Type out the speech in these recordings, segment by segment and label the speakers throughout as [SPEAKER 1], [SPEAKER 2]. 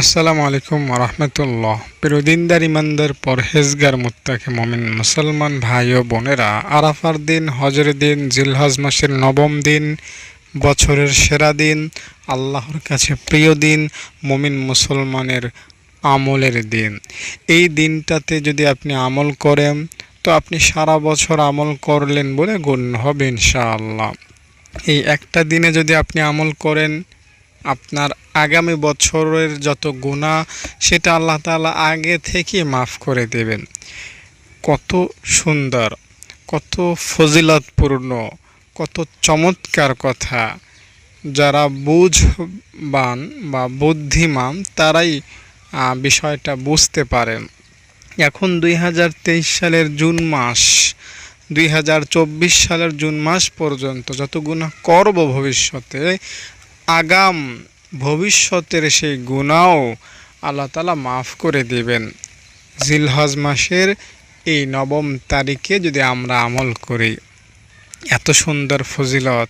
[SPEAKER 1] আসসালামু আলাইকুম রহমতুল্লাহ। প্রিয়দিনদার ইমানদার, পরহেজগার, মুত্তাকে মমিন, মুসলমান ভাই ও বোনেরা, আরাফার দিন, হজের দিন, জিলহজ মাসের নবম দিন, বছরের সেরা দিন, আল্লাহর কাছে প্রিয় দিন, মমিন মুসলমানের আমলের দিন। এই দিনটাতে যদি আপনি আমল করেন, তো আপনি সারা বছর আমল করলেন বলে গণ্য হবে ইনশাআল্লাহ। এই একটা দিনে যদি আপনি আমল করেন আপনার আগামী বছরের যত গুণা সেটা আল্লাহ তাআলা আগে থেকে মাফ করে দেবেন। কত সুন্দর, কত ফজিলতপূর্ণ, কত চমৎকার কথা। যারা বুঝবান বা বুদ্ধিমান, তারাই বিষয়টা বুঝতে পারেন। এখন দুই হাজার তেইশ সালের জুন মাস, দুই হাজার চব্বিশ সালের জুন মাস পর্যন্ত যত গুণা করব ভবিষ্যতে আগাম ভবিষ্যতের সেই গুণাও আল্লাহ তালা মাফ করে দেবেন। জিলহজ মাসের এই নবম তারিখে যদি আমরা আমল করি, এত সুন্দর ফজিলত,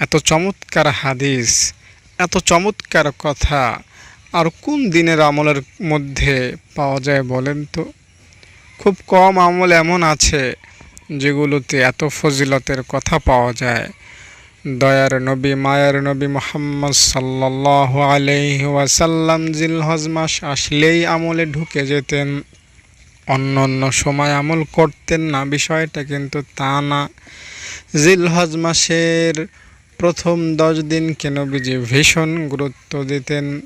[SPEAKER 1] এত চমৎকার হাদিস, এত চমৎকার কথা, আর কোন দিনের আমলের মধ্যে পাওয়া যায় বলেন তো? খুব কম আমল এমন আছে যেগুলোতে এত ফজিলতের কথা পাওয়া যায়। দয়ার নবী, মায়ার নবী মোহাম্মদ সাল্লাহ আলহি ওয়াসাল্লাম জিলহজ মাস আসলেই আমলে ঢুকে যেতেন। অন্য অন্য সময় আমল করতেন না, বিষয়টা কিন্তু তা না। জিলহজ মাসের প্রথম দশ দিনকে নবীজি ভীষণ গুরুত্ব দিতেন।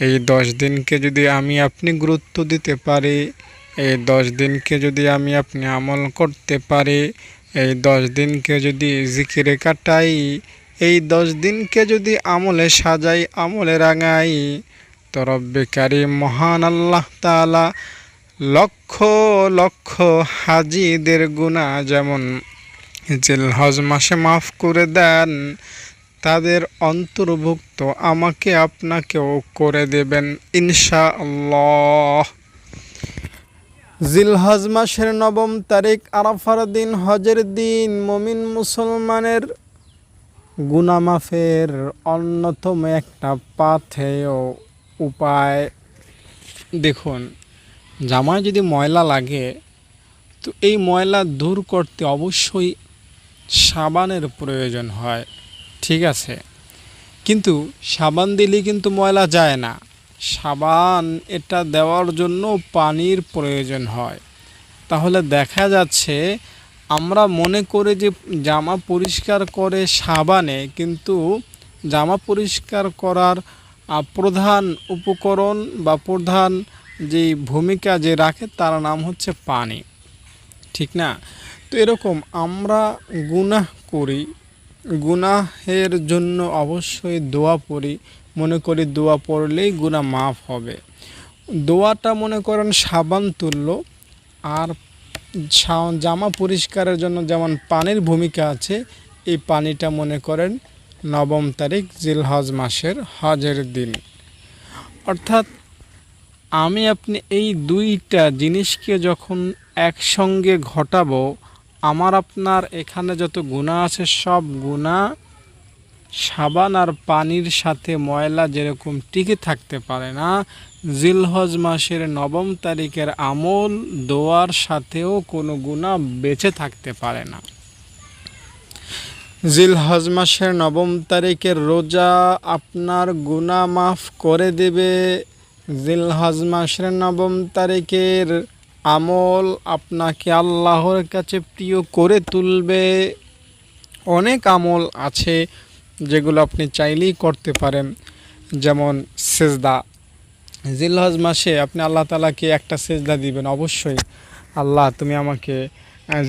[SPEAKER 1] এই দশ দিনকে যদি আমি আপনি গুরুত্ব দিতে পারি, এই দশ দিনকে যদি আমি আপনি আমল করতে পারি এই দশ দিনকে যদি জিকিরে কাটাই, এই দশ দিনকে যদি আমলে সাজাই, আমলে রাঙাই, তো রব্বে কারিম মহান আল্লাহ তাআলা লক্ষ লক্ষ হাজিদের গুণা যেমন জিলহজ মাসে মাফ করে দেন, তাদের অন্তর্ভুক্ত আমাকে আপনাকেও করে দেবেন ইনশা আল্লাহ জিলহজ মাসের নবম তারিখ আরাফার দিন, হজের দিন, মমিন মুসলমানের গুনামাফের অন্যতম একটা পাথেয় উপায়। দেখুন, জামায় যদি ময়লা লাগে, তো এই ময়লা দূর করতে অবশ্যই সাবানের প্রয়োজন হয়, ঠিক আছে? কিন্তু সাবান দিলে কিন্তু ময়লা যায় না। সাবান এটা দেওয়ার জন্য পানির প্রয়োজন হয়। তাহলে দেখা যাচ্ছে আমরা মনে করে যে জামা পরিষ্কার করে সাবানে, কিন্তু জামা পরিষ্কার করার প্রধান উপকরণ বা প্রধান যে ভূমিকা যে রাখে তার নাম হচ্ছে পানি। ঠিক না? তো এরকম আমরা গুনাহ করি। গুনাহের জন্য অবশ্যই দোয়া পড়ি। মনে করি দোয়া পড়লেই গুনাহ মাফ হবে। দোয়াটা মনে করেন সাবান তুলল আর জামা পরিষ্কারের জন্য যেমন পানির ভূমিকা আছে, এই পানিটা মনে করেন নবম তারিখ জিলহজ মাসের হজের দিন। অর্থাৎ আমি আপনি এই দুইটা জিনিসকে যখন একসঙ্গে ঘটাবো, আমার আপনার এখানে যত গুণা আছে সব গুণা সাবান আর পানির সাথে ময়লা যেরকম টিকে থাকতে পারে না, জিলহজ মাসের নবম তারিখের আমল দোয়ার সাথেও কোনো গুণা বেঁচে থাকতে পারে না। জিলহজ মাসের নবম তারিখের রোজা আপনার গুণা মাফ করে দেবে। জিলহজ মাসের নবম তারিখের আমল আপনাকে আল্লাহর কাছে প্রিয় করে তুলবে। অনেক আমল আছে যেগুলো আপনি চাইলেই করতে পারেন, যেমন সেজদা। জিলহজ মাসে আপনি আল্লাহ তালাকে একটা সেজদা দিবেন, অবশ্যই। আল্লাহ, তুমি আমাকে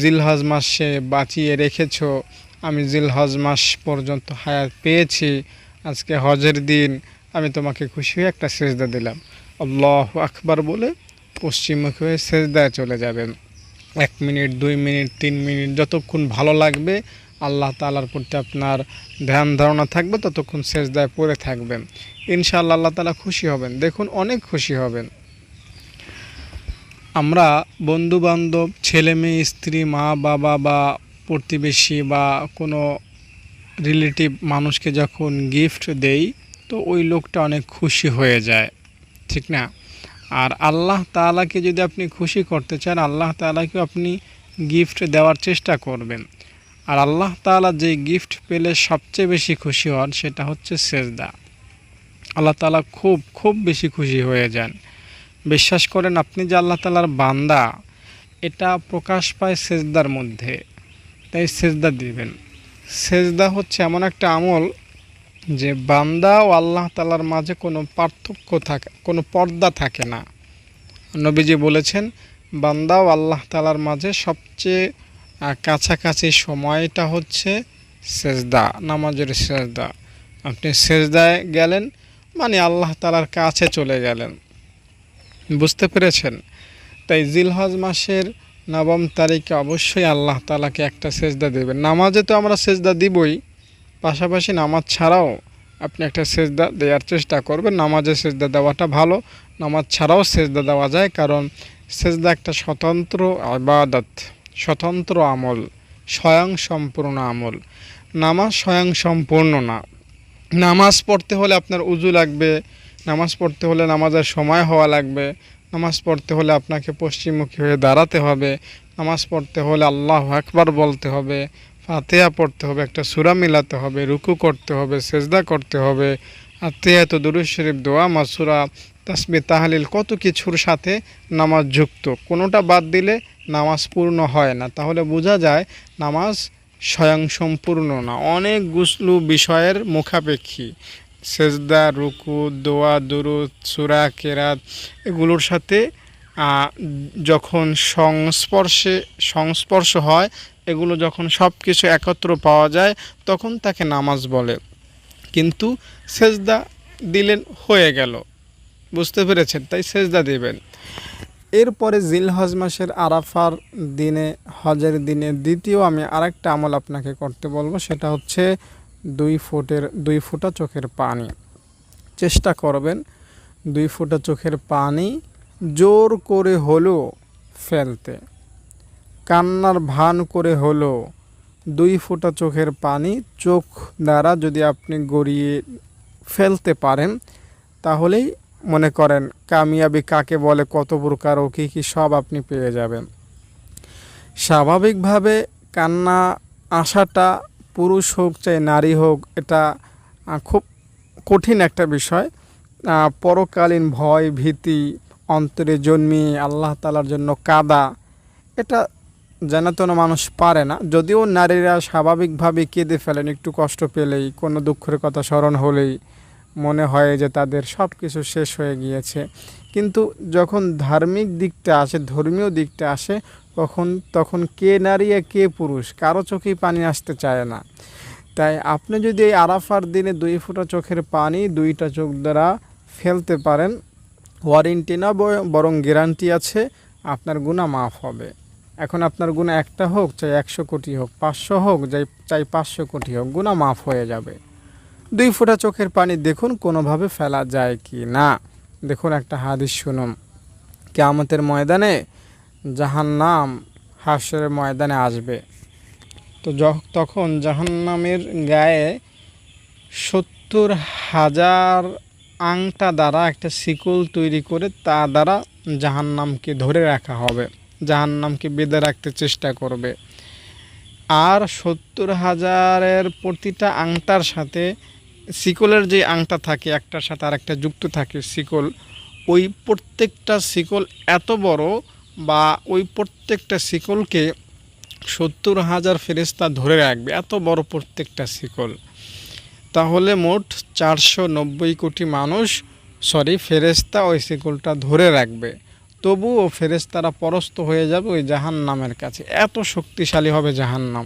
[SPEAKER 1] জিলহজ মাসে বাঁচিয়ে রেখেছো। আমি জিলহজ মাস পর্যন্ত হায়াত পেয়েছি। আজকে হজের দিন আমি তোমাকে খুশি হয়ে একটা সেজদা দিলাম। আল্লাহ আকবার বলে পশ্চিমমুখী হয়ে সেজদায় চলে যাবেন। এক মিনিট, দুই মিনিট, তিন মিনিট, যতক্ষণ ভালো লাগবে আল্লাহ তালার প্রতি আপনার ধ্যান ধারণা থাকবে, ততক্ষণ সেজদায় পড়ে থাকবেন। ইনশাআল্লাহ আল্লাহ তালা খুশি হবেন। দেখুন, অনেক খুশি হবেন। আমরা বন্ধু বান্ধব ছেলে মেয়ে স্ত্রী, মা, বাবা বা প্রতিবেশী বা কোনো রিলেটিভ মানুষকে যখন গিফট দেই, তো ওই লোকটা অনেক খুশি হয়ে যায়। ঠিক না? আর আল্লাহ তাআলাকে যদি আপনি খুশি করতে চান, আল্লাহ তাআলাকেও আপনি গিফট দেওয়ার চেষ্টা করবেন। আর আল্লাহ তাআলা যে গিফট পেলে সবচেয়ে বেশি খুশি হন সেটা হচ্ছে সেজদা। আল্লাহ তালা খুব খুব বেশি খুশি হয়ে যান। বিশ্বাস করেন আপনি যে আল্লাহ তালার বান্দা, এটা প্রকাশ পায় সেজদার মধ্যে। তাই সেজদা দিবেন। সেজদা হচ্ছে এমন একটা আমল যে বান্দা ও আল্লাহ তালার মাঝে কোনো পার্থক্য থাকে, কোনো পর্দা থাকে না। নবীজি বলেছেন, বান্দা ও আল্লাহ তালার মাঝে সবচেয়ে কাছাকাছি সময়টা হচ্ছে সেজদা, নামাজের সেজদা। আপনি সেজদায় গেলেন মানে আল্লাহ তালার কাছে চলে গেলেন। বুঝতে পেরেছেন? তাই জিলহজ মাসের নবম তারিখে অবশ্যই আল্লাহ তালাকে একটা সেজদা দেবেন। নামাজে তো আমরা সেজদা দিবই, পাশাপাশি নামাজ ছাড়াও আপনি একটা সেজদা দেওয়ার চেষ্টা করবেন। নামাজে সেজদা দেওয়াটা ভালো, নামাজ ছাড়াও সেজদা দেওয়া যায়, কারণ সেজদা একটা স্বতন্ত্র আবাদত। স্বতন্ত্র আমল স্বয়ং সম্পূর্ণ আমল। নামাজ স্বয়ং সম্পূর্ণ না। নামাজ পড়তে হলে আপনার উজু লাগবে, নামাজ পড়তে হলে নামাজের সময় হওয়া লাগবে, নামাজ পড়তে হলে আপনাকে পশ্চিমমুখী হয়ে দাঁড়াতে হবে, নামাজ পড়তে হলে আল্লাহ আকবার বলতে হবে, ফাতেহা পড়তে হবে, একটা সুরা মিলাতে হবে, রুকু করতে হবে, সেজদা করতে হবে আত্মীয়ত দুরুজ শরীফ, দোয়া, মাসুরা তাসমি তাহালিল, কত কিছুর সাথে নামাজ যুক্ত। কোনোটা বাদ দিলে নামাজ পূর্ণ হয় না। তাহলে বোঝা যায় নামাজ স্বয়ং সম্পূর্ণ না। অনেক গুসলু বিষয়ের মুখাপেক্ষী। সেজদা, রুকু, দোয়া, দুরুদ, সুরা, কেরাত এগুলোর সাথে যখন সংস্পর্শে, সংস্পর্শ হয়, এগুলো যখন সব কিছু একত্র পাওয়া যায়, তখন তাকে নামাজ বলে। কিন্তু সেজদা দিলেন, হয়ে গেল। বুঝতে পেরেছেন? তাই সেজদা দিবেন। এরপরে জিলহজ মাসের আরাফার দিনে, হজের দিনে দ্বিতীয় আমি আরেকটা আমল আপনাকে করতে বলব, সেটা হচ্ছে দুই ফুটের, দুই ফুটা চোখের পানি। চেষ্টা করবেন দুই ফুটা চোখের পানি জোর করে হলো ফেলতে। কান্নার ভান করে হলো দুই ফোঁটা চোখের পানি চোখ দ্বারা যদি আপনি গড়িয়ে ফেলতে পারেন, তাহলেই মনে করেন, কামিয়াবি কাকে বলে, কত প্রকার ও কী কী সব আপনি পেয়ে যাবেন। স্বাভাবিকভাবে কান্না আসাটা পুরুষ হোক চাই নারী হোক, এটা খুব কঠিন একটা বিষয়। পরকালীন ভয়, ভীতি, অন্তরে জন্মিয়ে আল্লাহ তালার জন্য কাদা, এটা জানাতন মানুষ পারে না। যদিও নারীরা স্বাভাবিকভাবে কেঁদে ফেলেন, একটু কষ্ট পেলেই, কোনো দুঃখের কথা স্মরণ হলেই। মনে হয় যে তাদের সব কিছু শেষ হয়ে গিয়েছে। কিন্তু যখন ধার্মিক দিকটা আসে, ধর্মীয় দিকটা আসে তখন তখন কে নারী আর কে পুরুষ? কারও চোখেই পানি আসতে চায় না। তাই আপনি যদি এই আরাফার দিনে দুই ফোঁটা চোখের পানি, দুইটা চোখ দ্বারা ফেলতে পারেন, ওয়ারেন্টি না বরং গ্যারান্টি আছে, আপনার গুণা মাফ হবে। এখন আপনার গুণা একটা হোক, চাই একশো কোটি হোক, পাঁচশো হোক, যাই, চাই পাঁচশো কোটি হোক গুণা মাফ হয়ে যাবে। দুই ফোঁটা চোখের পানি দেখুন, কোনোভাবে ফেলা যায় কি না। দেখুন একটা হাদিস শুনুন। কেয়ামতের ময়দানে জাহান্নাম, হাসরের ময়দানে আসবে। তো তখন জাহান্নামের গায়ে সত্তর হাজার আংটা দ্বারা একটা শিকল তৈরি করে তা দ্বারা জাহান্নামকে ধরে রাখা হবে। জাহান্নামকে বেঁধে রাখতে চেষ্টা করবে। আর সত্তর হাজারের প্রতিটা আংটার সাথে শিকলের যে আংটা থাকে, একটার সাথে আর একটা যুক্ত থাকে শিকল ওই প্রত্যেকটা শিকল এত বড় বা ওই প্রত্যেকটা শিকলকে সত্তর হাজার ফেরেস্তা ধরে রাখবে, এত বড় প্রত্যেকটা শিকল তাহলে মোট চারশো নব্বই কোটি মানুষ সরি ফেরেস্তা ওই শিকলটা ধরে রাখবে। তবুও ফেরেস্তারা পরস্ত হয়ে যাবে ওই জাহান নামের কাছে। এত শক্তিশালী হবে জাহান নাম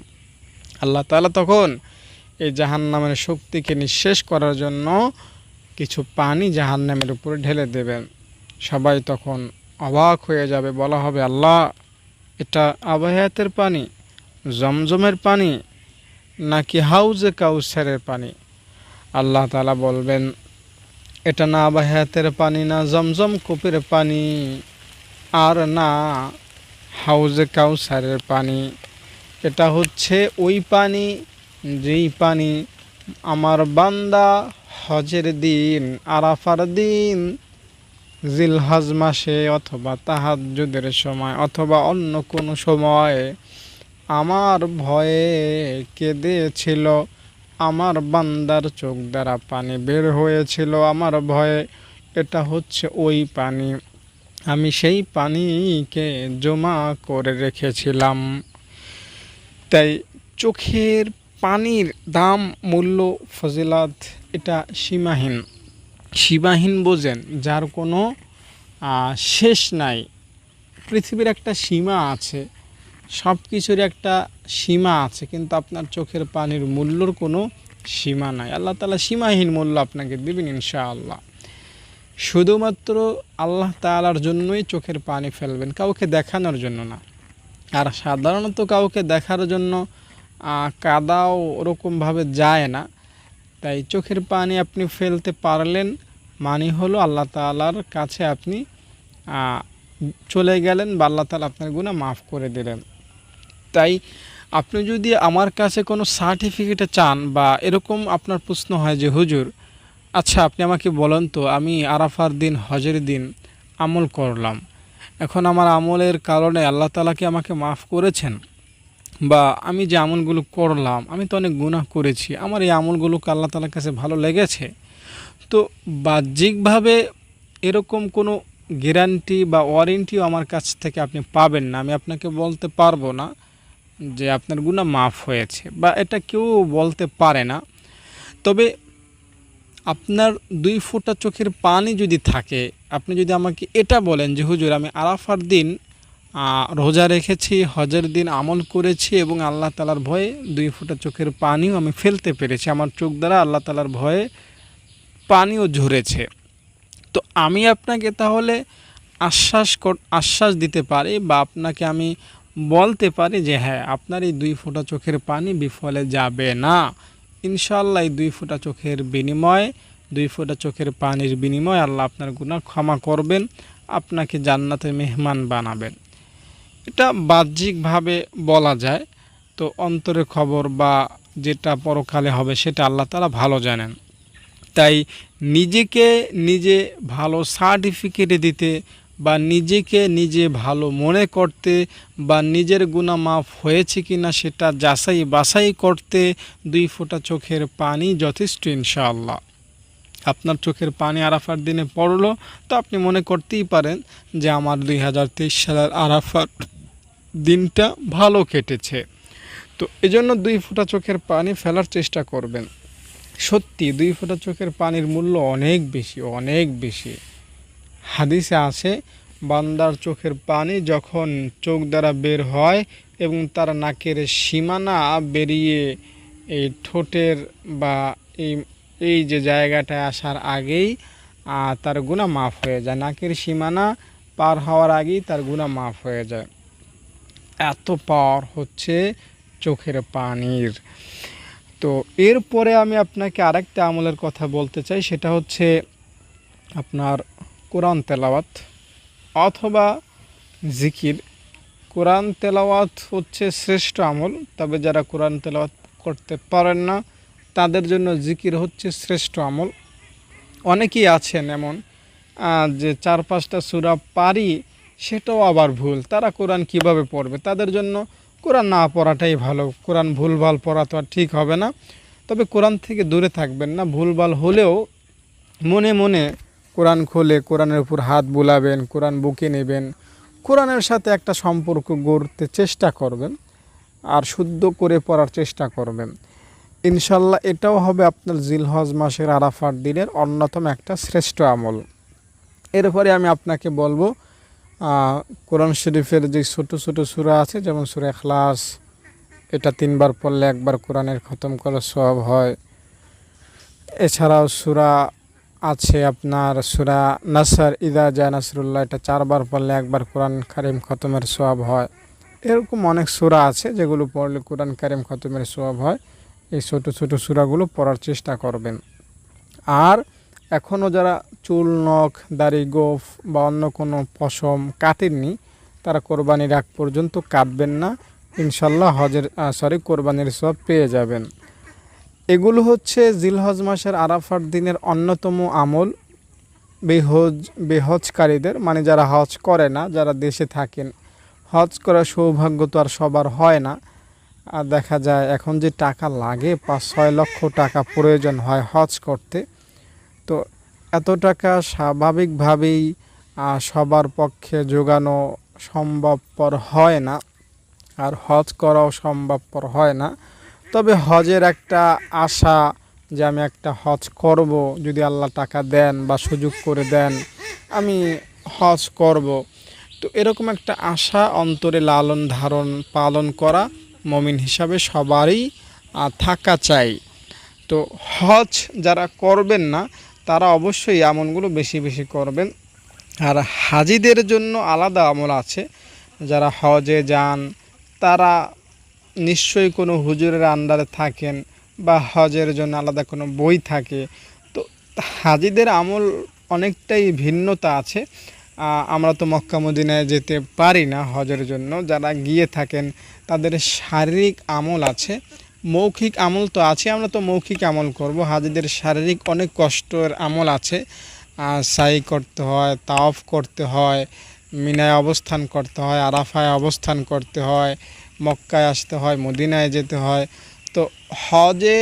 [SPEAKER 1] আল্লাহ তাআলা তখন এই জাহান নামের শক্তিকে নিঃশেষ করার জন্য কিছু পানি জাহান নামের উপরে ঢেলে দেবেন। সবাই তখন অবাক হয়ে যাবে, বলা হবে, আল্লাহ, এটা আবাহায়াতের পানি, জমজমের পানি, নাকি হাউজে কাউসারের পানি? আল্লাহ তালা বলবেন, এটা না আবাহায়াতের পানি, না জমজম কূপের পানি, আর না হাউজে কাউসারের পানি। এটা হচ্ছে ওই পানি যেই পানি আমার বান্দা হজের দিন, আরাফার দিন, জিলহজ মাসে অথবা তাহাজ্জুদের সময় অথবা অন্য কোনো সময়ে আমার ভয়ে কেঁদেছিল, আমার বান্দার চোখ দ্বারা পানি বের হয়েছিল, আমার ভয়ে। এটা হচ্ছে ওই পানি। আমি সেই পানিকে জমা করে রেখেছিলাম। তাই চোখের পানির দাম, মূল্য, ফজিলাত, এটা সীমাহীন। সীমাহীন বোঝেন, যার কোনো শেষ নাই। পৃথিবীর একটা সীমা আছে সব কিছুর একটা সীমা আছে, কিন্তু আপনার চোখের পানির মূল্যর কোনো সীমা নাই। আল্লাহ তালা সীমাহীন মূল্য আপনাকে দেবেন ইনশাআল্লাহ। শুধুমাত্র আল্লাহ তালার জন্যই চোখের পানি ফেলবেন, কাউকে দেখানোর জন্য না। আর সাধারণত কাউকে দেখার জন্য কাদাও ওরকমভাবে যায় না। তাই চোখের পানি আপনি ফেলতে পারলেন মানে হলো আল্লাহ তালার কাছে আপনি চলে গেলেন বা আল্লাহ তালা আপনার গুণা মাফ করে দিলেন। তাই আপনি যদি আমার কাছে কোনো সার্টিফিকেটে চান বা এরকম আপনার প্রশ্ন হয় যে, হুজুর আচ্ছা আপনি আমাকে বলেন তো, আমি আরাফার দিন, হজের দিন আমল করলাম। এখন আমার আমলের কারণে আল্লাহ তালা কি আমাকে মাফ করেছেন? বা আমি যে আমলগুলো করলাম, আমি তো অনেক গুনাহ করেছি, আমার এই আমলগুলো আল্লাহ তালার কাছে ভালো লেগেছে? তো বাহ্যিকভাবে এরকম কোনো গ্যারান্টি বা ওয়ারেন্টিও আমার কাছ থেকে আপনি পাবেন না। আমি আপনাকে বলতে পারব না যে আপনার গুণা মাফ হয়েছে বা এটা কেউ বলতে পারে না। তবে আপনার দুই ফোঁটা চোখের পানি যদি থাকে, আপনি যদি আমাকে এটা বলেন যে, হুজুর, আমি আরাফার দিন রোজা রেখেছি, হজের দিন আমল করেছি এবং আল্লাহ তালার ভয়ে দুই ফোঁটা চোখের পানিও আমি ফেলতে পেরেছি। আমার চোখ দ্বারা আল্লাহ তালার ভয়ে পানিও ঝরেছে। তো আমি আপনাকে তাহলে আশ্বাস আশ্বাস দিতে পারি বা আপনাকে আমি বলতে পারি যে হ্যাঁ আপনার এই দুই ফোঁটা চোখের পানি বিফলে যাবে না। ইনশাল্লাহ এই দুই ফোঁটা চোখের বিনিময়ে, দুই ফোঁটা চোখের পানির বিনিময়ে আল্লাহ আপনার গুনাহ ক্ষমা করবেন, আপনাকে জান্নাতের মেহমান বানাবেন। এটা বাহ্যিকভাবে বলা যায়। তো অন্তরের খবর বা যেটা পরকালে হবে সেটা আল্লাহ তালা ভালো জানেন। তাই নিজেকে নিজে ভালো সার্টিফিকেট দিতে বা নিজেকে নিজে ভালো মনে করতে বা নিজের গুণা মাফ হয়েছে কি না সেটা যাচাই বাছাই করতে দুই ফোঁটা চোখের পানি যথেষ্ট ইনশাআল্লাহ। আপনার চোখের পানি আরাফার দিনে পড়ল, তো আপনি মনে করতেই পারেন যে আমার দুই হাজার তেইশ সালের আরাফার দিনটা ভালো কেটেছে। তো এজন্য দুই ফোঁটা চোখের পানি ফেলার চেষ্টা করবেন। সত্যি, দুই ফোঁটা চোখের পানির মূল্য অনেক বেশি অনেক বেশি। হাদিসে আছে, বান্দার চোখের পানি যখন চোখ দ্বারা বের হয় এবং তার নাকের সীমানা বেরিয়ে এই ঠোঁটের বা এই এই যে জায়গাটায় আসার আগেই তার গুণা মাফ হয়ে যায়। নাকের সীমানা পার হওয়ার আগেই তার গুণা মাফ হয়ে যায়। এত পাওয়ার হচ্ছে চোখের পানির। তো এরপরে আমি আপনাকে আরেকটা আমলের কথা বলতে চাই, সেটা হচ্ছে আপনার কোরআন তেলাওয়াত অথবা জিকির। কোরআন তেলাওয়াত হচ্ছে শ্রেষ্ঠ আমল, তবে যারা কোরআন তেলাওয়াত করতে পারেন না, তাদের জন্য জিকির হচ্ছে শ্রেষ্ঠ আমল। অনেকেই আছেন এমন যে চার পাঁচটা সুরা পারি সেটাও আবার ভুল। তারা কোরআন কীভাবে পড়বে? তাদের জন্য কোরআন না পড়াটাই ভালো। কোরআন ভুলভাল পড়া তো আর ঠিক হবে না। তবে কোরআন থেকে দূরে থাকবেন না। ভুলভাল হলেও মনে মনে কোরআন খোলে, কোরআনের উপর হাত বুলাবেন, কোরআন বুকে নেবেন। কোরআনের সাথে একটা সম্পর্ক গড়তে চেষ্টা করবেন আর শুদ্ধ করে পড়ার চেষ্টা করবেন। ইনশাল্লাহ এটাও হবে আপনার জিলহজ মাসের আরাফার দিনের অন্যতম একটা শ্রেষ্ঠ আমল। এরপরে আমি আপনাকে বলব কোরআন শরীফের যে ছোট ছোট সুরা আছে, যেমন সূরা এখলাস এটা তিনবার পড়লে একবার কোরআনের খতম করা সব হয়। এছাড়াও সুরা আছে আপনার সুরা নাসার, ইদা জা নাসরুল্লাহ, এটা চারবার পড়লে একবার কোরআন কারিম খতমের সব হয়। এরকম অনেক সুরা আছে যেগুলো পড়লে কোরআন কারিম খতমের সব হয়। এই ছোট ছোট সূরাগুলো পড়ার চেষ্টা করবেন। আর এখনও যারা চুল, নখ, দাড়ি, গোফ বা অন্য কোনো পশম কাটেননি। তারা কোরবানির আগ পর্যন্ত কাটবেন না। ইনশাল্লাহ হজের সরি কোরবানির সব পেয়ে যাবেন। এগুলো হচ্ছে জিলহজ মাসের আরাফার দিনের অন্যতম আমল। বেহজ, বেহজকারীদের মানে যারা হজ করে না, যারা দেশে থাকেন, হজ করার সৌভাগ্য তো আর সবার হয় না। আর দেখা যায় এখন যে টাকা লাগে, পাঁচ, ছয় লক্ষ টাকা প্রয়োজন হয় হজ করতে। তো এত টাকা স্বাভাবিকভাবেই সবার পক্ষে যোগানো সম্ভবপর হয় না আর হজ করাও সম্ভবপর হয় না। তবে হজের একটা আশা যে আমি একটা হজ করব, যদি আল্লাহ টাকা দেন বা সুযোগ করে দেন, আমি হজ করব। তো এরকম একটা আশা, অন্তরে লালন ধারণ, পালন করা মমিন হিসাবে সবারই থাকা চাই। তো হজ যারা করবেন না তারা অবশ্যই আমলগুলো বেশি বেশি করবেন। আর হাজিদের জন্য আলাদা আমল আছে। যারা হজে যান, তারা নিশ্চয়ই কোনো হুজুরের আন্ডারে থাকেন বা হজের জন্য আলাদা কোনো বই থাকে। তো হাজিদের আমল অনেকটাই ভিন্নতা আছে। আমরা তো মক্কা মদিনায় যেতে পারি না হজের জন্য। যারা গিয়ে থাকেন, তাদের শারীরিক আমল আছে। মৌখিক আমল তো আছে, আমরা তো মৌখিক আমল করব। হাজিদের শারীরিক অনেক কষ্টের আমল আছে। সাই করতে হয় তাওফ করতে হয়, মিনায় অবস্থান করতে হয়, আরাফায় অবস্থান করতে হয়, মক্কায় আসতে হয়, মদিনায় যেতে হয়। তো হজে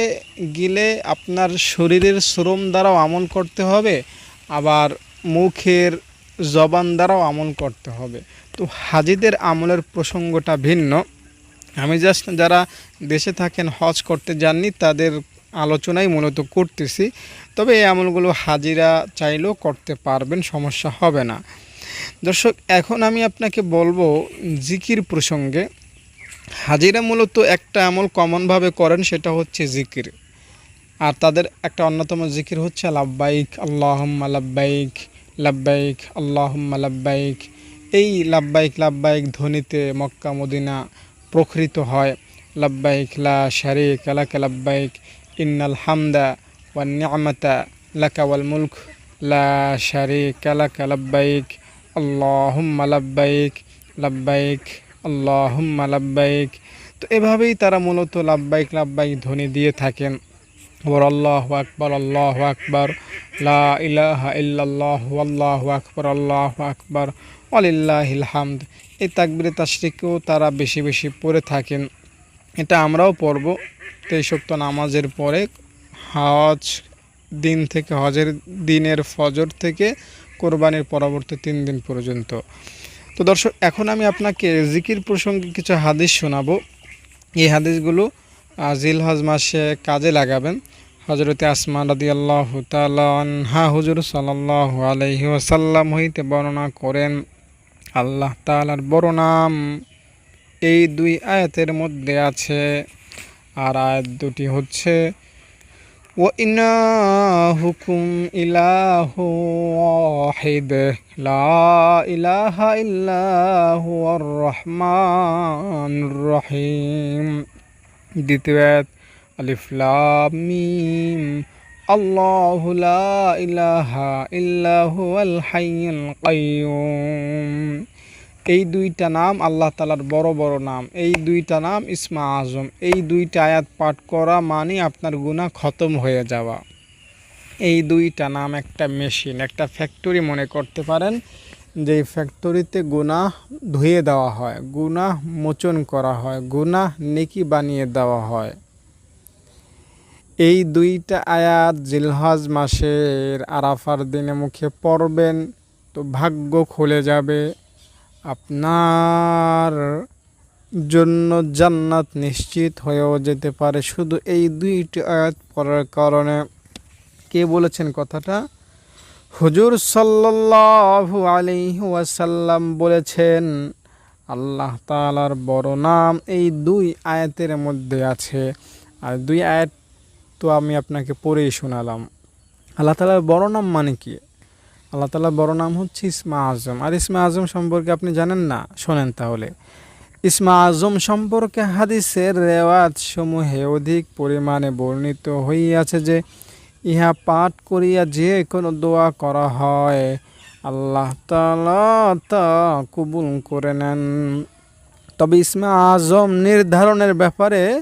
[SPEAKER 1] গেলে আপনার শরীরের শ্রম দ্বারাও আমল করতে হবে, আবার মুখের জবান দ্বারাও আমল করতে হবে। তো হাজিদের আমলের প্রসঙ্গটা ভিন্ন। আমি জাস্ট যারা দেশে থাকেন, হজ করতে যাননি, তাদের আলোচনাই মূলত করতেছি। তবে এই আমলগুলো হাজিরা চাইলেও করতে পারবেন, সমস্যা হবে না। দর্শক, এখন আমি আপনাকে বলব জিকির প্রসঙ্গে। হাজিরা মূলত একটা আমল কমনভাবে করেন, সেটা হচ্ছে জিকির। আর তাদের একটা অন্যতম জিকির হচ্ছে, লাব্বাইক, আল্লাহম্মা লাব্বাইক লাব্বাইক, আল্লাহম্মা লাব্বাইক। এই লাব্বাইক লাব্বাইক ধ্বনিতে মক্কা, মদিনা প্রকৃত হয়। লাব্বাইক, লা শারিক লাকা লাব্বাইক, ইন্নাল হামদা ওয়ান নি'মাতা লাকা মুলক, লা শারিক লাকা লাব্বাইক, আল্লাহুম্মা লাব্বাইক লাব্বাইক, আল্লাহুম্মা লাব্বাইক। তো এভাবেই তারা মূলত লাব্বাইক লাব্বাইক ধ্বনি দিয়ে থাকেন। ওর আল্লাহ আকবর আল্লাহ আকবর, লা ইলাহা ইল্লাল্লাহ আল্লাহ আকবর আল্লাহ আকবর আলিল্লাহিল হামদ। এই তাকবিরে তাশরিকেও তারা বেশি বেশি পড়ে থাকেন। এটা আমরাও পড়ব। তেইশক্ত নামাজের পরে হজ দিন থেকে হজের দিনের ফজর থেকে কোরবানির পরবর্তী তিন দিন পর্যন্ত। তো দর্শক এখন আমি আপনাকে জিকির প্রসঙ্গে কিছু হাদিস শোনাবো। এই হাদিসগুলো আহ, জিলহজ মাসে কাজে লাগাবেন। হজরতে আসমান রাদি আল্লাহ হা হুজুর সাল্লাহ আলহি ওসাল্লাম হইতে বর্ণনা করেন। আল্লাহ তালার বড় নাম। এই দুই আয়াতের মধ্যে আছে, আর আয়াত দুটি হচ্ছে ও ইলাহা ইল্লাহু আর রহমানুর রহিম। দ্বিতীয় আলিফ লাম মিম। আল্লাহু লা ইলাহা হাইয়ুল কাইয়ুম। এই দুইটা নাম আল্লাহ তালার বড় বড় নাম। এই দুইটা নাম ইসমা আজম। এই দুইটা আয়াত পাঠ করা মানে আপনার গুনাহ খতম হয়ে যাওয়া। এই দুইটা নাম একটা মেশিন, একটা ফ্যাক্টরি মনে করতে পারেন যে ফ্যাক্টরিতে গুনাহ ধুয়ে দেওয়া হয়, গুনাহ মোচন করা হয়, গুনাহ নেকি বানিয়ে দেওয়া হয়। এই দুইটা আয়াত জিলহজ মাসের আরাফার দিনে মুখে পড়বেন তো ভাগ্য খুলে যাবে। আপনার জন্য জান্নাত নিশ্চিত হয়েও যেতে পারে শুধু এই দুইটি আয়াত পড়ার কারণে। কে বলেছেন কথাটা? হুজুর সাল্লাল্লাহু আলাইহি ওয়াসাল্লাম বলেছেন, আল্লাহ তাআলার বড় নাম এই দুই আয়াতের মধ্যে আছে। আর দুই আয়াত তো আমি আপনাকে পড়েই শোনালাম। আল্লাহ তালার বড় নাম মানে কি? আল্লাহ তাআলার বড় নাম হচ্ছে ইসমা আজম। আর ইসমা আজম সম্পর্কে আপনি জানেন না? শোনেন তাহলে। ইসমা আজম সম্পর্কে হাদিসের রেওয়াজ সমূহে অধিক পরিমাণে বর্ণিত হইয়াছে যে, ইহা পাঠ করিয়া যে কোনো দোয়া করা হয়, আল্লাহ তাআলা তা কবুল করে নেন। তবে ইসমা আজম নির্ধারণের ব্যাপারে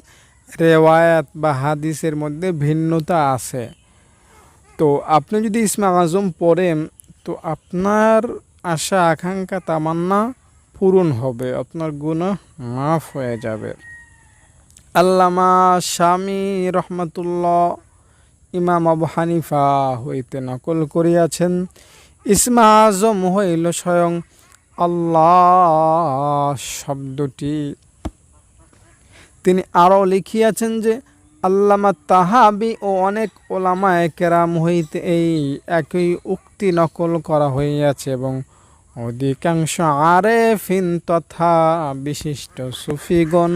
[SPEAKER 1] রেওয়ায়াত বা হাদিসের মধ্যে ভিন্নতা আছে। তো আপনি যদি ইসমা আজম পড়েন, তো আপনার আশা, আকাঙ্ক্ষা, তামান্না পূরণ হবে, আপনার গুণ মাফ হয়ে যাবে। আল্লামা স্বামী রহমতুল্লাহ ইমাম আবু হানিফা হইতে নকল করিয়াছেন, ইসমা আজম হইল স্বয়ং আল্লাহ শব্দটি। তিনি আরও লিখিয়াছেন যে, আল্লামা তাহাবি ও অনেক ওলামায় কেরাম হইতে এই একই উক্তি নকল করা হইয়াছে এবং অধিকাংশ আরেফিন তথা বিশিষ্ট সুফিগণ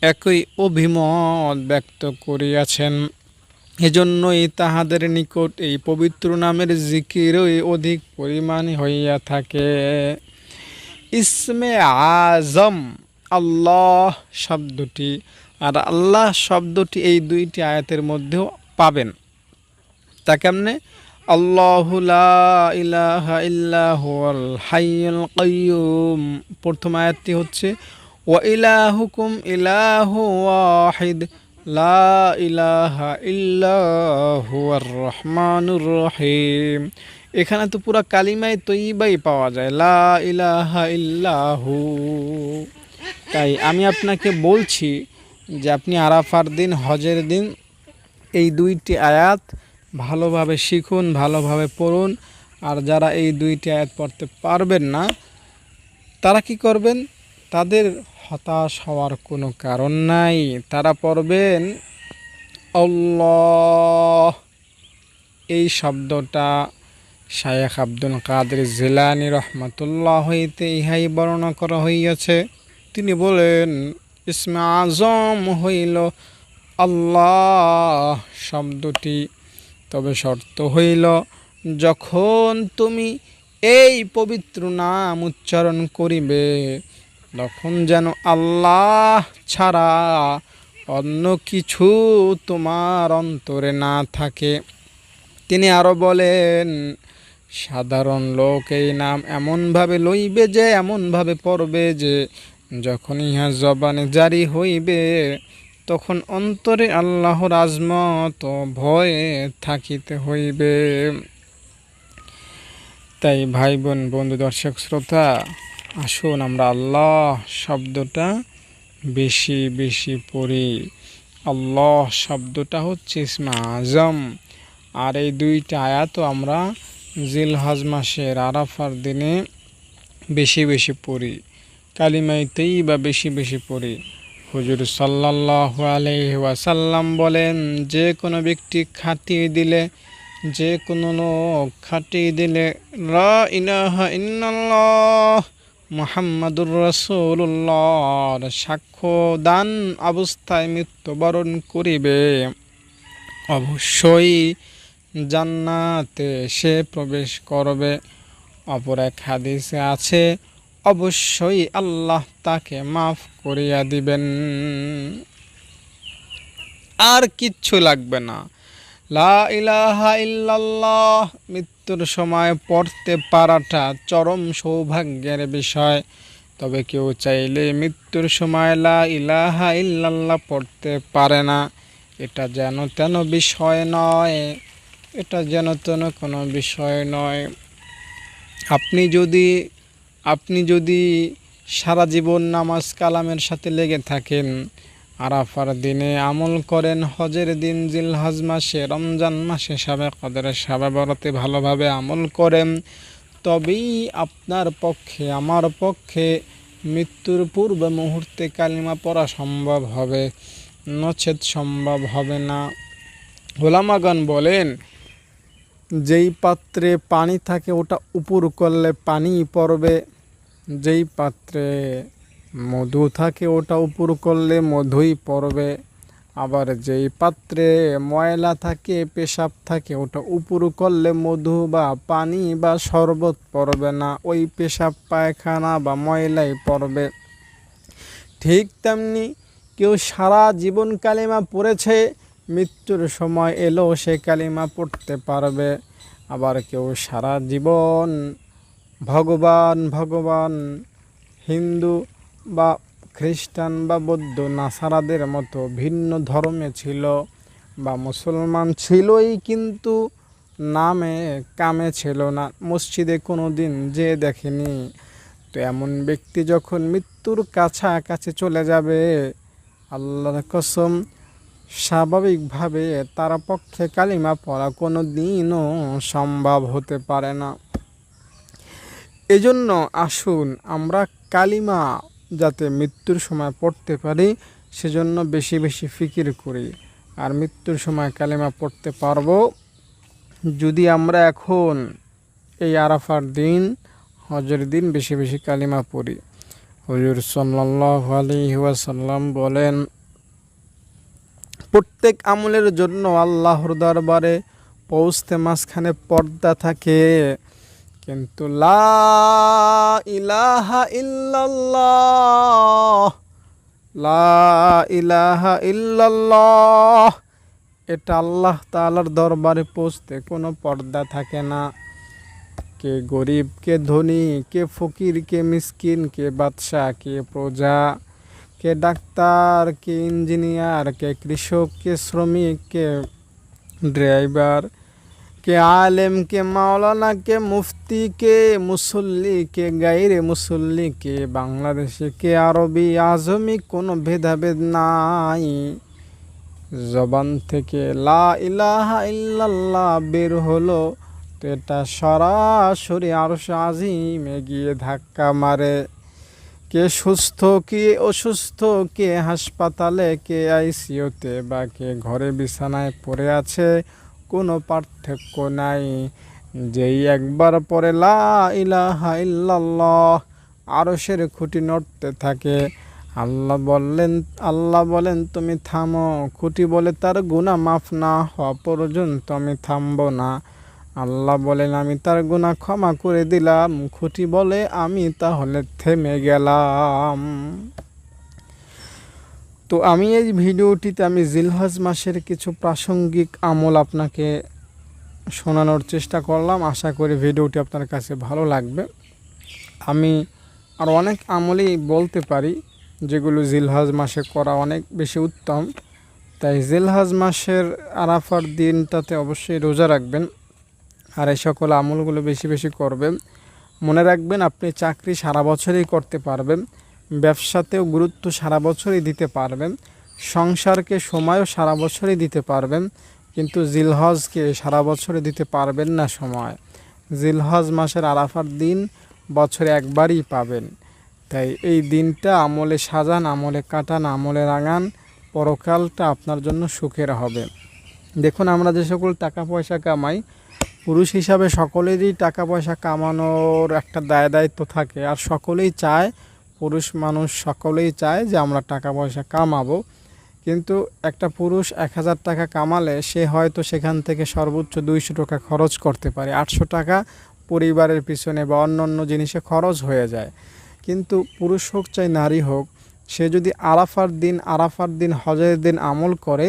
[SPEAKER 1] একই অভিমত ব্যক্ত করিয়াছেন। এজন্যই তাহাদের নিকট এই পবিত্র নামের জিকিরই অধিক পরিমাণ হইয়া থাকে। ইসমে আজম আল্লাহ শব্দটি আর আল্লাহ শব্দটি এই দুইটি আয়াতের মধ্যেও পাবেন। তা কেমনে? আল্লাহ ইলাহা ইল্লাহুল হাইয়ুল কাইয়ুম প্রথম আয়াতটি হচ্ছে, ওয়া ইলাহুকুম ইলাহু ওয়াহিদ। লা ইলাহা রহমানুর রহিম। এখানে তো পুরো কালিমায় তৈবাই পাওয়া যায়, লা ইলাহা ইল্লাহু। তাই আমি আপনাকে বলছি যে আপনি আরাফার দিন, হজের দিন এই দুইটি আয়াত ভালোভাবে শিখুন, ভালোভাবে পড়ুন। আর যারা এই দুইটি আয়াত পড়তে পারবেন না, তারা কি করবেন? তাদের হতাশ হওয়ার কোনো কারণ নাই। তারা পড়বেন অল্লাহ এই শব্দটা শায়েখ আব্দুল কাদের জিলানি রহমতুল্লাহ হইতে ইহাই বর্ণনা করা হইয়াছে। তিনি বলেন, ইসমে আজম হইল আল্লাহ শব্দটি। তবে শর্ত হইল, যখন তুমি এই পবিত্র নাম উচ্চারণ করিবে, তখন যেন আল্লাহ ছাড়া অন্য কিছু তোমার অন্তরে না থাকে। তিনি আরও বলেন, সাধারণ লোক এই নাম এমনভাবে লইবে যে, এমনভাবে পড়বে যে যখন ইহা জবানে জারি হইবে, তখন অন্তরে আল্লাহর আজমত ভয়ে থাকিতে হইবে। তাই ভাই বোন বন্ধু, দর্শক, শ্রোতা, আসুন আমরা আল্লাহ শব্দটা বেশি বেশি পড়ি। আল্লাহ শব্দটা হচ্ছে ইসমা আজম। আর এই দুইটা আয়াতও আমরা জিলহজ মাসের আরাফার দিনে বেশি বেশি পড়ি। কালিমাইতেই বা বেশি বেশি পড়ি। হুজুর সাল্লাহ ওয়াসাল্লাম বলেন, যে কোনো ব্যক্তি খাটিয়ে দিলে, যে কোনো লোক খাটিয়ে দিলে মোহাম্মদুর রসুল্লাহর সাক্ষ্য দান অবস্থায় মৃত্যুবরণ করিবে। অবশ্যই জান্নাতে সে প্রবেশ করবে। অপর এক হাদিসে আছে অবশ্যই আল্লাহ তাকে মাফ করিয়া দিবেন। আর কিচ্ছু লাগবে না। লা ইলাহা ইল্লাল্লাহ, মৃত্যুর সময় পড়তে পারাটা চরম সৌভাগ্যের বিষয়। তবে কেউ চাইলে মৃত্যুর সময় লা ইলাহা ইল্লাল্লাহ পড়তে পারে না। এটা যেন তেন বিষয় নয়। এটা যেন তেন কোনো বিষয় নয়। আপনি যদি আপনি যদি সারা জীবন নামাজ কালামের সাথে লেগে থাকেন, আরাফার দিনে আমল করেন, হজের দিন জিল হজ মাসে, রমজান মাসে সাবে কদরে সাবে বরতে ভালোভাবে আমল করেন, তবেই আপনার পক্ষে, আমার পক্ষে মৃত্যুর পূর্ব মুহূর্তে কালিমা পড়া সম্ভব হবে নচেত সম্ভব হবে না। গোলামাগান বলেন, যেই পাত্রে পানি থাকে ওটা উপর করলে পানি পড়বে যেই পাত্রে মধু থাকে ওটা উপর করলে মধুই পড়বে। আবার যেই পাত্রে ময়লা থাকে, পেশাব থাকে, ওটা উপর করলে মধু বা পানি বা শরবত পড়বে না। ওই পেশাব, পায়খানা বা ময়লাই পড়বে। ঠিক তেমনি কেউ সারা জীবন কালিমা পড়েছে, মৃত্যুর সময় এলো সে কালিমা পড়তে পারবে। আবার কেউ সারা জীবন ভগবান ভগবান, হিন্দু বা খ্রিস্টান বা বৌদ্ধ, নাসারাদের মতো ভিন্ন ধর্মে ছিল বা মুসলমান ছিলই কিন্তু নামে কামে ছিল না। মসজিদে কোনো দিন যে দেখেনি। তো এমন ব্যক্তি যখন মৃত্যুর কাছাকাছি চলে যাবে, আল্লাহর কসম, স্বাভাবিকভাবে তার পক্ষে কালিমা পড়া কোনো দিনও সম্ভব হতে পারে না। এজন্য আসুন আমরা কালিমা যাতে মৃত্যুর সময় পড়তে পারি, সেজন্য বেশি বেশি ফিকির করি। আর মৃত্যুর সময় কালিমা পড়তে পারব। যদি আমরা এখন এই আরাফার দিন, হজের দিন বেশি বেশি কালিমা পড়ি। হজুর সাল্লাহ আলাইহি ওয়াসাল্লাম বলেন, প্রত্যেক আমলের জন্য আল্লাহর দরবারে পৌঁছতে মাঝখানে পর্দা থাকে। কিন্তু লা ইলাহা লা ইলাহা ইল্লাল্লাহ, এটা আল্লাহ তাআলার দরবারে পৌঁছতে কোনো পর্দা থাকে না। কে গরিব, কে ধনী, কে ফকির, কে মিসকিন, কে বাদশাহ, কে প্রজা, কে ডাক্তার, কে ইঞ্জিনিয়ার, কে কৃষক, কে শ্রমিক, কে ড্রাইভার কে আলেম, কে মাওলানা, কে মুফতি, কে মুসল্লি, কে গাইরে মুসল্লি, কে বাংলাদেশে, কে আরবি, আজমি, কোনো ভেদাভেদ নাই। জবান থেকে লা ইলাহা ইল্লাল্লাহ বের হলো, তো এটা সরাসরি আরশ আজিমে গিয়ে ধাক্কা মারে। কে সুস্থ, কে অসুস্থ, কে হাসপাতালে, কে আইসিইউতে বা কে ঘরে বিছানায় পড়ে আছে কোনো পার্থক্য নাই। যেই একবার পরে লা ইলাহা ইল্লাল্লাহ খুঁটি নড়তে থাকে। আল্লাহ বললেন, আল্লাহ বলেন, তুমি থামো। খুঁটি বলে, তার গুণা মাফ না হওয়া পর্যন্ত আমি থামবো না। আল্লাহ বলেন, আমি তার গুণা ক্ষমা করে দিলাম। খুঁটি বলে, আমি তাহলে থেমে গেলাম। তো আমি এই ভিডিওটিতে আমি জিলহজ মাসের কিছু প্রাসঙ্গিক আমল আপনাকে শোনানোর চেষ্টা করলাম। আশা করি ভিডিওটি আপনার কাছে ভালো লাগবে। আমি আর অনেক আমলই বলতে পারি, যেগুলো জিলহজ মাসে করা অনেক বেশি উত্তম। তাই জিলহজ মাসের আরাফার দিনটাতে অবশ্যই রোজা রাখবেন আর এই সকল আমলগুলো বেশি বেশি করবেন। মনে রাখবেন, আপনি চাকরি সারা বছরই করতে পারবেন। ব্যবসাতেও গুরুত্ব সারা বছরই দিতে পারবেন, সংসারকে সময়ও সারা বছরই দিতে পারবেন, কিন্তু জিলহজকে সারা বছরে দিতে পারবেন না সময়। জিলহজ মাসের আরাফার দিন বছরে একবারই পাবেন। তাই এই দিনটা আমলে সাজান, আমলে কাটান, আমলে রাঙান, পরকালটা আপনার জন্য সুখের হবে। দেখুন, আমরা যে সকল টাকা পয়সা কামাই, পুরুষ হিসাবে সকলেরই টাকা পয়সা কামানোর একটা দায় দায়িত্ব থাকে, আর সকলেই চায় পুরুষ মানুষ সকলেই চায় যে আমরা টাকা পয়সা কামাবো। কিন্তু একটা পুরুষ এক হাজার টাকা কামালে সে হয়তো সেখান থেকে সর্বোচ্চ দুইশো টাকা খরচ করতে পারে। আটশো টাকা পরিবারের পিছনে বা অন্য অন্য জিনিসে খরচ হয়ে যায়। কিন্তু পুরুষ হোক চাই নারী হোক, সে যদি আরাফার দিন আরাফার দিন হজের দিন আমল করে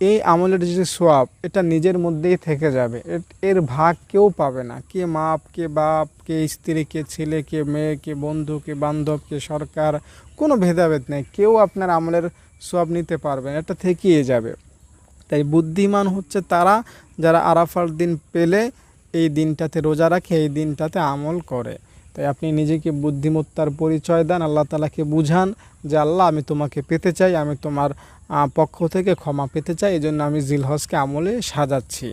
[SPEAKER 1] এই আমলের যে সোয়াব, এটা নিজের মধ্যেই থেকে যাবে। এর- ভাগ কেউ পাবে না। কে মাপ, কে বাপ, কে স্ত্রী, কে ছেলে, কে মেয়ে, কে বন্ধু, কে বান্ধব, কে সরকার, কোনো ভেদাভেদ নেই। কেউ আপনার আমলের সোয়াব নিতে পারবে না, এটা থেকেই যাবে। তাই বুদ্ধিমান হচ্ছে তারা যারা আরাফার দিন পেলে এই দিনটাতে রোজা রাখে, এই দিনটাতে আমল করে। তাই আপনি নিজেকে বুদ্ধিমত্তার পরিচয় দেন, আল্লাহ তালাকে বুঝান যে, আল্লাহ, আমি তোমাকে পেতে চাই, আমি তোমার পক্ষ থেকে ক্ষমা পেতে চাই এই জন্য আমি জিলহজকে আমলে সাজাচ্ছি।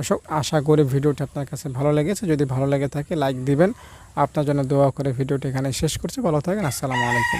[SPEAKER 1] অশোক আশা করি ভিডিওটি আপনার কাছে ভালো লেগেছে। যদি ভালো লেগে থাকে, লাইক দিবেন। আপনার জন্য দোয়া করে ভিডিওটি এখানে শেষ করছি। ভালো থাকেন। আসসালামু আলাইকুম।